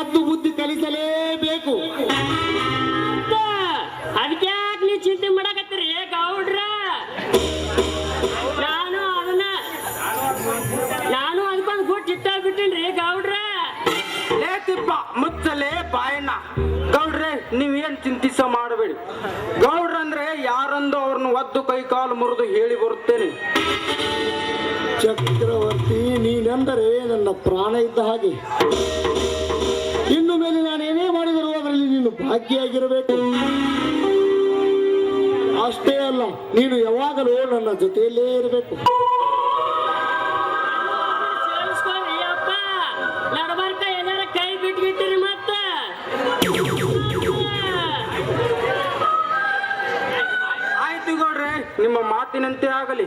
ಮದ್ದು ಬುದ್ಧಿ ಕಲಿಸಲೇಬೇಕು. ಅದಕ್ಕೆ ನೀವು ಚಿಂತೆ ಮಾಡಕತ್ತೀರಿ? ಗೌಡ್ರ! ನಾನು ಅದನ್ನ ನಾನು ಅದಕ್ಕೊಂದು ಗುಡ್ ಚಿತ್ತ ಬಿಟ್ಟಿನ್ರಿ ಗೌಡ್ರ! ಲೇ ತಿಪ್ಪ ಮುಚ್ಚಲೇ ಬಾಯಣ್ಣ. ಗೌಡ್ರೆ ನೀವೇನ್ ಚಿಂತಿಸ ಮಾಡಬೇಡಿ. ಗೌಡ್ರಂದ್ರೆ ಯಾರಂದು ಅವ್ರನ್ನ ಒದ್ದು ಕೈ ಕಾಲು ಮುರಿದು ಹೇಳಿ ಬರುತ್ತೇನೆ. ಚಕ್ರವರ್ತಿ ನೀನೆಂದರೆ ನನ್ನ ಪ್ರಾಣ ಇದ್ದ ಹಾಗೆ. ಇನ್ನು ಮೇಲೆ ನಾನು ಏನೇ ಮಾಡಿದರೂ ಅದರಲ್ಲಿ ನೀನು ಭಾಗಿಯಾಗಿರಬೇಕು. ಅಷ್ಟೇ ಅಲ್ಲ ನೀನು ಯಾವಾಗಲೂ ನನ್ನ ಜೊತೆಯಲ್ಲೇ ಇರಬೇಕು. ಆಯ್ತು ಗೌಡ್ರೆ ನಿಮ್ಮ ಮಾತಿನಂತೆ ಆಗಲಿ.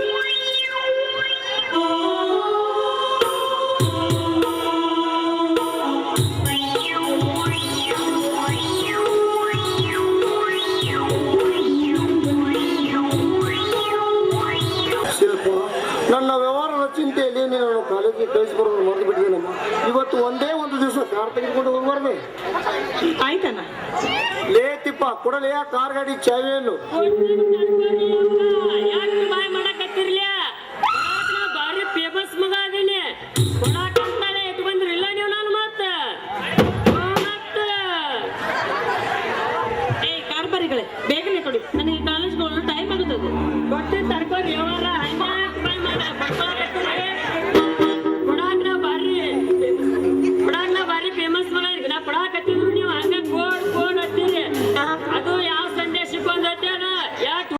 ಚಿಂತೆಯಲ್ಲಿ ನೀನು ಕಾಲೇಜಿಗೆ ಕಳಿಸ್ಬಾರ್ದು ಮರೆದು ಬಿಟ್ಟಿದ್ದೀನಮ್ಮ ಇವತ್ತು ಒಂದೇ ಒಂದು ದಿವಸ ಕಾರ್ ತೆಗೆದುಕೊಂಡು ಹೋಗ್ಬಾರ್ದು? ಆಯ್ತಣ್ಣ. ಲೇ ತಿಪ್ಪ ಕೊಡಲೇ ಕಾರ್ ಗಾಡಿ ಚಾವಿಯನ್ನು. ಬಾರಿ ಫೇಮಸ್ ಮಗ ಅದೀನಿ. ಕೊಡಾಟ ಅಂತಾನೆ ಇಟ್ಕೊಂಡಿರಿಲ್ಲ ನೀವು ನಾನು ಮಾತ ಕಾರ್ ಕಾರ್ಬಾರಿಗಳೇ ಬೇಗನೆ ಕೊಡು. ನನಗೆ ಕಾಲೇಜ್ಗಳು ಟೈಮ್ ಆಗುತ್ತದೆ. ಬಟ್ಟೆ ತಡ್ಕೋರಿ